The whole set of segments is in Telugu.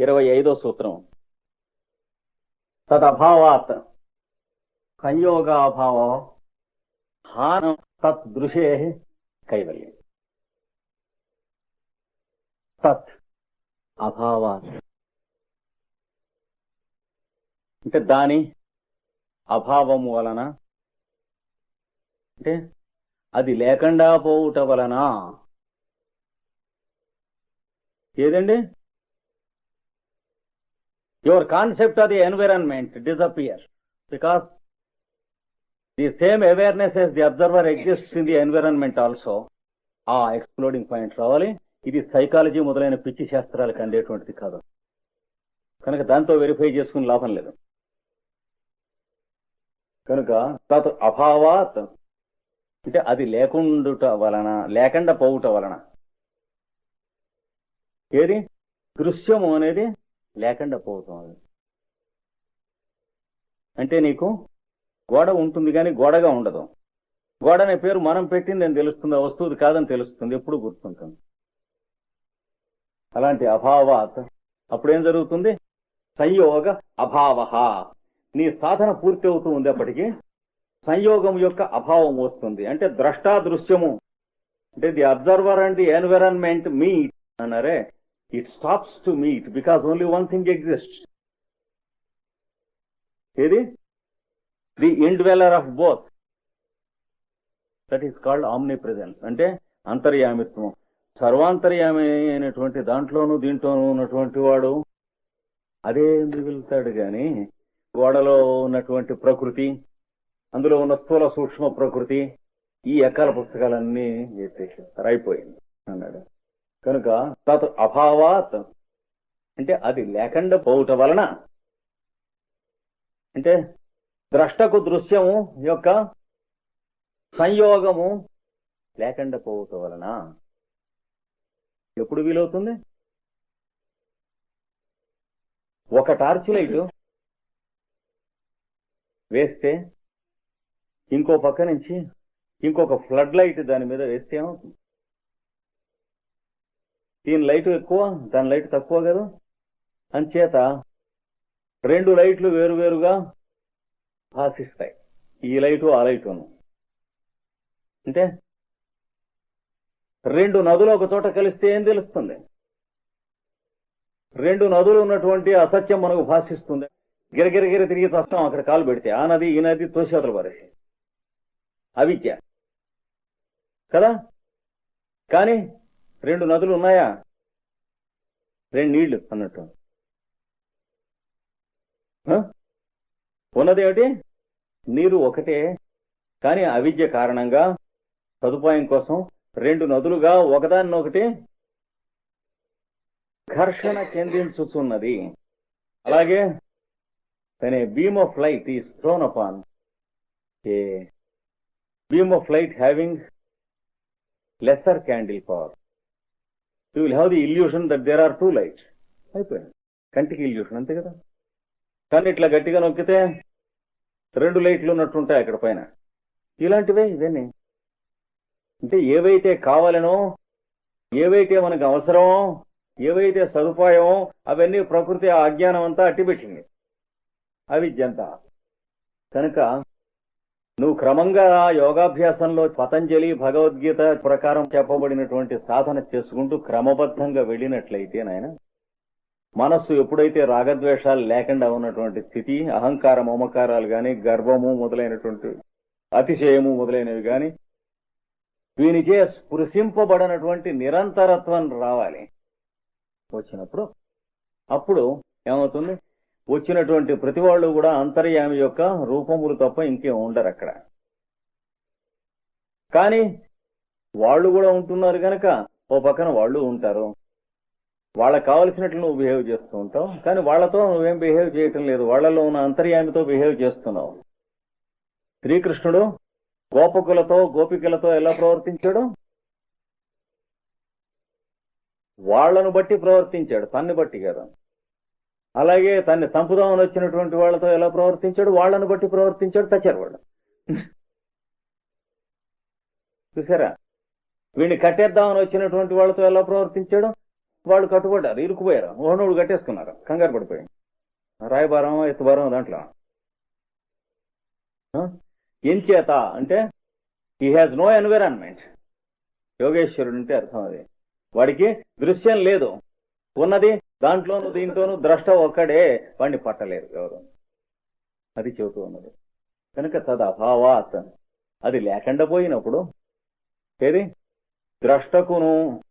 ఇరవై ఐదో సూత్రం. తదభావాత్ సంయోగాభావ హానం తద్దృశే కైవల్యం. తత్ అభావాత్. అంటే దాని అభావము వలన అంటే అది లేకుండా పోవుట వలన ఏదండి? Your concept of the environment disappear because the same awareness as the observer exist in the environment also uh exploding point రావాలి. ఇది సైకాలజీ మొదలైన పిచ్చి శాస్త్రాలకు అందేటువంటిది కాదు. కనుక దాంతో వెరిఫై చేసుకుని లాభం లేదు. కనుక తత్ అభావాత్ అంటే అది లేకుండుట వలన లేకుండా పోవుట వలన. ఏది? దృశ్యము అనేది లేకుండా పోవటం అది. అంటే నీకు గోడ ఉంటుంది కానీ గోడగా ఉండదు. గోడ అనే పేరు మనం పెట్టింది అని తెలుస్తుంది ఆ వస్తువుది కాదని తెలుస్తుంది ఎప్పుడు గుర్తుంటుంది. అలాంటి అభావాత్. అప్పుడేం జరుగుతుంది? సంయోగ అభావ నీ సాధన పూర్తి అవుతూ ఉంది అప్పటికి. సంయోగం యొక్క అభావం వస్తుంది. అంటే ద్రష్టా దృశ్యము. అంటే the observer and the environment మీ అన్నారే. It stops to meet because only one thing exist ఏది the indweller of both that is called omnipresence అంటే అంతర్యామిత్వం. సర్వాంతర్యామి అయినటువంటి దాంట్లోనూ దీంట్లోనూ ఉన్నటువంటి వాడు అదే మిగులుతాడు గాని? గోడలో ఉన్నటువంటి ప్రకృతి అందులో ఉన్న స్థూల సూక్ష్మ ప్రకృతి ఈ అకాల పుస్తకాలన్నీ సార్ అయిపోయింది అన్నాడు. కనుక తత్ అభావాత్. అంటే అది లేకుండా పోవుట వలన. అంటే ద్రష్టకు దృశ్యము యొక్క సంయోగము లేకుండా పోవుట వలన. ఎప్పుడు వీలవుతుంది? ఒక టార్చ్ లైట్ వేస్తే ఇంకో పక్క నుంచి ఇంకొక ఫ్లడ్ లైట్ దాని మీద వేస్తే ఏమవుతుంది? దీని లైట్ ఎక్కువ దాని లైట్ తక్కువ కదా. అంచేత రెండు లైట్లు వేరువేరుగా భాషిస్తాయి. ఈ లైటు ఆ లైటును. అంటే రెండు నదులు ఒక చోట కలిస్తే ఏం తెలుస్తుంది? రెండు నదులు ఉన్నటువంటి అసత్యం మనకు భాషిస్తుంది. గిరగిరగిర తిరిగి తస్తాం అక్కడ కాలు పెడితే ఆ నది ఈ నది తోసేతలు పారేసి అవిద్య. కదా? కానీ రెండు నదులు ఉన్నాయా? రెండు నీళ్ళు అన్నట్టు. ఉన్నదేమిటి నీరు ఒకటే కానీ అవిద్య కారణంగా సదుపాయం కోసం రెండు నదులుగా ఒకదాన్నొకటి ఘర్షణ చెందించుతున్నది అలాగే తన beam of light light is upon a beam of light having having candle power you will have the illusion that there are two lights అయిపోయింది. కంటికి ఇల్యూషన్ అంతే కదా? కానీ ఇట్లా గట్టిగా నొక్కితే రెండు లైట్లు ఉన్నట్టుంటాయి అక్కడ పైన. ఇలాంటివే ఇవన్నీ. అంటే ఏవైతే కావాలనో ఏవైతే మనకు అవసరమో ఏవైతే సదుపాయమో అవన్నీ ప్రకృతి ఆ అజ్ఞానం అంతా అట్టిపెట్టింది. అవిద్యంతా. కనుక నువ్వు క్రమంగా యోగాభ్యాసంలో పతంజలి భగవద్గీత ప్రకారం చెప్పబడినటువంటి సాధన చేసుకుంటూ క్రమబద్ధంగా వెళ్ళినట్లయితే నాయన మనస్సు ఎప్పుడైతే రాగద్వేషాలు లేకుండా ఉన్నటువంటి స్థితి అహంకార మమకారాలు కానీ గర్వము మొదలైనటువంటి అతిశయము మొదలైనవి కానీ వీనిచే స్పృశింపబడినటువంటి నిరంతరత్వం రావాలి. వచ్చినప్పుడు అప్పుడు ఏమవుతుంది? వచ్చినటువంటి ప్రతి వాళ్ళు కూడా అంతర్యామి యొక్క రూపములు తప్ప ఇంకేం ఉండరు అక్కడ. కానీ వాళ్ళు కూడా ఉంటున్నారు కనుక ఓ పక్కన వాళ్ళు ఉంటారు. వాళ్ళకి కావలసినట్లు నువ్వు బిహేవ్ చేస్తూ ఉంటావు. కానీ వాళ్ళతో నువ్వేం బిహేవ్ చేయటం లేదు. వాళ్ళలో ఉన్న అంతర్యామితో బిహేవ్ చేస్తున్నావు. శ్రీకృష్ణుడు గోపకులతో గోపికలతో ఎలా ప్రవర్తించాడు? వాళ్ళను బట్టి ప్రవర్తించాడు. తన్ని బట్టి కదా. అలాగే తన్ని చంపుదామని వచ్చినటువంటి వాళ్ళతో ఎలా ప్రవర్తించాడు? వాళ్ళను బట్టి ప్రవర్తించాడు చచ్చారు వాళ్ళు. చూసారా? వీడిని కట్టేద్దామని వచ్చినటువంటి వాళ్ళతో ఎలా ప్రవర్తించాడు? వాళ్ళు కట్టుబడ్డారు ఇరుక్కుపోయారు. ఓనోడు కట్టేసుకున్నారు. కంగారు పడిపోయి రాయబారం ఎత్తుబారం దాంట్లో. ఆ? అంటే హీ హ్యాజ్ నో ఎన్విరాన్మెంట్ యోగేశ్వరుడు అంటే అర్థం అది. వాడికి దృశ్యం లేదు. ఉన్నది దాంట్లోనూ దీంట్లోనూ ద్రష్ట ఒక్కడే వాడిని పట్టలేరు ఎవరు. అది చెబుతూ ఉన్నది. కనుక తదభావాత్. అది లేకుండా పోయినప్పుడు ఏది? ద్రష్టకును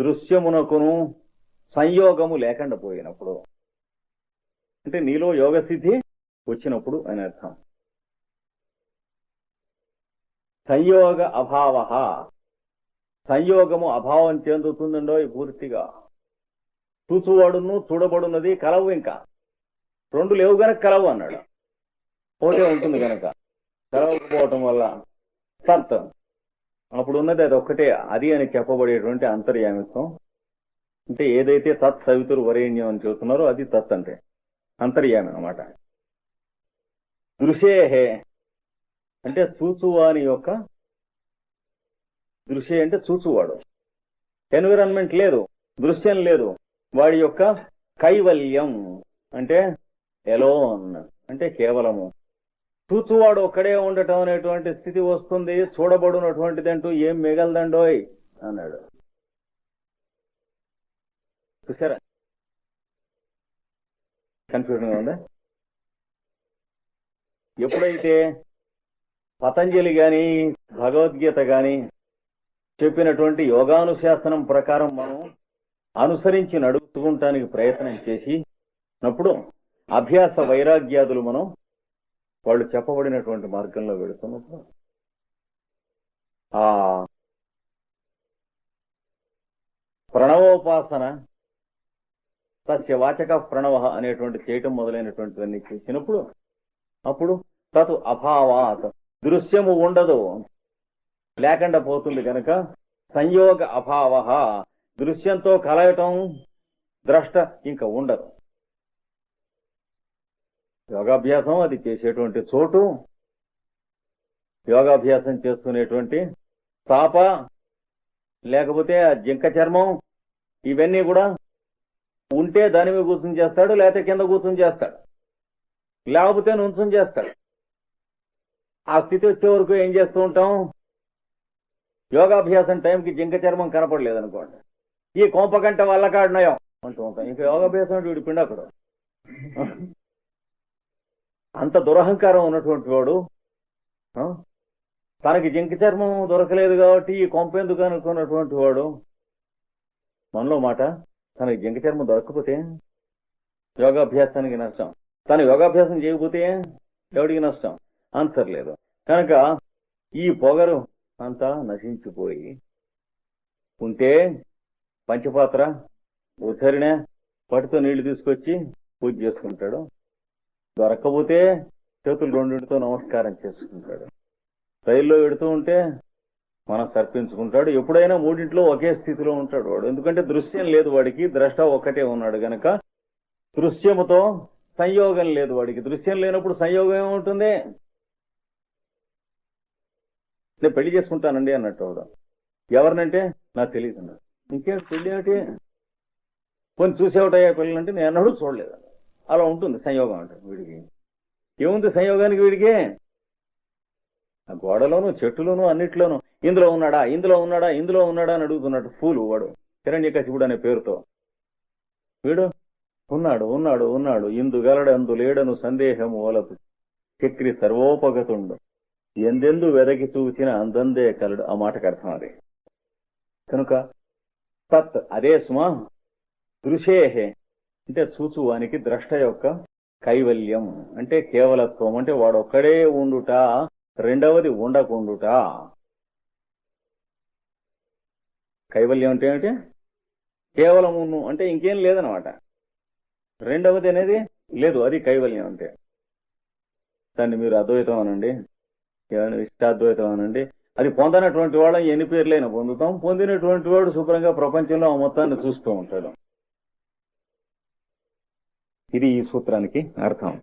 దృశ్యమునకును సంయోగము లేకుండా పోయినప్పుడు. అంటే నీలో యోగసిద్ధి వచ్చినప్పుడు అని అర్థం. సంయోగ అభావ. సంయోగము అభావం చెందుతుందండో పూర్తిగా. చూచువాడును చూడబడున్నది కలవు ఇంకా. రెండు లేవు గనక కలవు అన్నాడు. ఒకటే ఉంటుంది గనక. కలవకపోవటం వల్ల సత్ అప్పుడు ఉన్నది అది ఒక్కటే అది అని చెప్పబడేటువంటి అంతర్యామిత్వం. అంటే ఏదైతే తత్ సవితురు వరేణ్యం అని చెబుతున్నారో అది తత్ అంటే అంతర్యామి అన్నమాట. దృశేహే అంటే చూచువాని యొక్క దృశ్య అంటే చూచువాడు. ఎన్విరాన్మెంట్ లేదు దృశ్యం లేదు. వాడి యొక్క కైవల్యం అంటే ఎలోన్ అంటే కేవలము. చూచువాడు ఒక్కడే ఉండటం అనేటువంటి స్థితి వస్తుంది చూడబడినటువంటిది అంటూ ఏం మిగలదండోయ్ అన్నాడు. చూసారా కన్ఫ్యూజన్ ఉందా? ఎప్పుడైతే పతంజలి గాని భగవద్గీత గాని చెప్పినటువంటి యోగానుశాసనం ప్రకారం మనం అనుసరించి నడుపుకుంటానికి ప్రయత్నం చేసి నప్పుడు అభ్యాస వైరాగ్యాదులు మనం వాళ్ళు చెప్పబడినటువంటి మార్గంలో వెళుతున్నప్పుడు ఆ ప్రణవోపాసన తస్య వాచక ప్రణవ అనేటువంటి చేయటం మొదలైనటువంటివన్నీ చేసినప్పుడు అప్పుడు తతు అభావాత్ దృశ్యము ఉండదు. లేకుండా పోతుంది కనుక సంయోగ అభావ దృశ్యంతో కలయటం ద్రష్ట ఇంకా ఉండదు. యోగాభ్యాసం అది చేసేటువంటి చోటు. యోగాభ్యాసం చేసుకునేటువంటి తాప లేకపోతే ఆ జింక చర్మం ఇవన్నీ కూడా ఉంటే దాని మీద కూర్చొని చేస్తాడు లేకపోతే కింద కూర్చొని చేస్తాడు లేకపోతే నుంచుని చేస్తాడు. ఆ స్థితి వచ్చే వరకు ఏం చేస్తూ ఉంటాం? యోగాభ్యాసం టైంకి జింక చర్మం కనపడలేదు అనుకోండి ఈ కోంపకంట వల్ల కాడినయం అంటూ ఉంటాం ఇంకా యోగాభ్యాసం అంటే వీడి పిండకుడు. అంత దురహంకారం ఉన్నటువంటి వాడు తనకి జింక చర్మం దొరకలేదు కాబట్టి ఈ కొంప ఎందుకు అనుకున్నటువంటి వాడు? మనలో మాట తనకి జింక చర్మం దొరకకపోతే యోగాభ్యాసానికి నష్టం. తను యోగాభ్యాసం చేయకపోతే ఎవడికి నష్టం? ఆన్సర్ లేదు. కనుక ఈ పొగరు అంతా నశించిపోయి ఉంటే పంచపాత్ర ఉద్ధరిణ పట్టుతో నీళ్ళు తీసుకొచ్చి పూజ చేసుకుంటాడు. దొరక్కపోతే చేతులు రెండింటితో నమస్కారం చేసుకుంటాడు. రైల్లో వెడుతూ ఉంటే మనం సర్పించుకుంటాడు. ఎప్పుడైనా మూడింట్లో ఒకే స్థితిలో ఉంటాడు వాడు. ఎందుకంటే దృశ్యం లేదు వాడికి ద్రష్ట ఒక్కటే ఉన్నాడు గనక. దృశ్యముతో సంయోగం లేదు వాడికి. దృశ్యం లేనప్పుడు సంయోగం ఏముంటుంది? నేను పెళ్ళి చేసుకుంటానండి అన్నట్టు వాడు. ఎవరినంటే? నాకు తెలియదు అన్నాడు. ఇంకేం పెళ్ళి కొన్ని చూసేవటయ్యా పిల్లలంటే నేను అన్నాడు చూడలేదు. అలా ఉంటుంది సంయోగం అంటే వీడికి. ఏముంది సంయోగానికి వీడికి? ఆ గోడలోను చెట్టులోను అన్నిట్లోనూ ఇందులో ఉన్నాడా ఇందులో ఉన్నాడా ఇందులో ఉన్నాడా అని అడుగుతున్నాడు ఫూలు వాడు. హిరణ్యకశిపుడు అనే పేరుతో. వీడు? ఉన్నాడు ఉన్నాడు ఉన్నాడు. ఇందు గలడందు లేడను సందేహము ఓలపు చక్రి సర్వోపగతుండు. ఎందెందు వెదకి చూచిన అందందే కలడు. ఆ మాటకు అర్థం అది. కనుక తత్ అదే సుమ దృశేహే. అంటే చూచువానికి ద్రష్ట యొక్క కైవల్యం. అంటే కేవలత్వం. అంటే వాడొక్కడే ఉండుట రెండవది ఉండకుండుట. కైవల్యం అంటే ఏమిటి? కేవలం అంటే ఇంకేం లేదనమాట. రెండవది అనేది లేదు అది కైవల్యం అంటే. దాన్ని మీరు అద్వైతం అనండి. ఏమైనా ఇష్టాద్వైతం అనండి. అది పొందనటువంటి వాళ్ళం ఎన్ని పేర్లైనా పొందుతాం. పొందినటువంటి వాడు శుభ్రంగా ప్రపంచంలో ఆ మొత్తాన్ని చూస్తూ ఉంటాడు. ఇది ఈ సూత్రానికి అర్థం.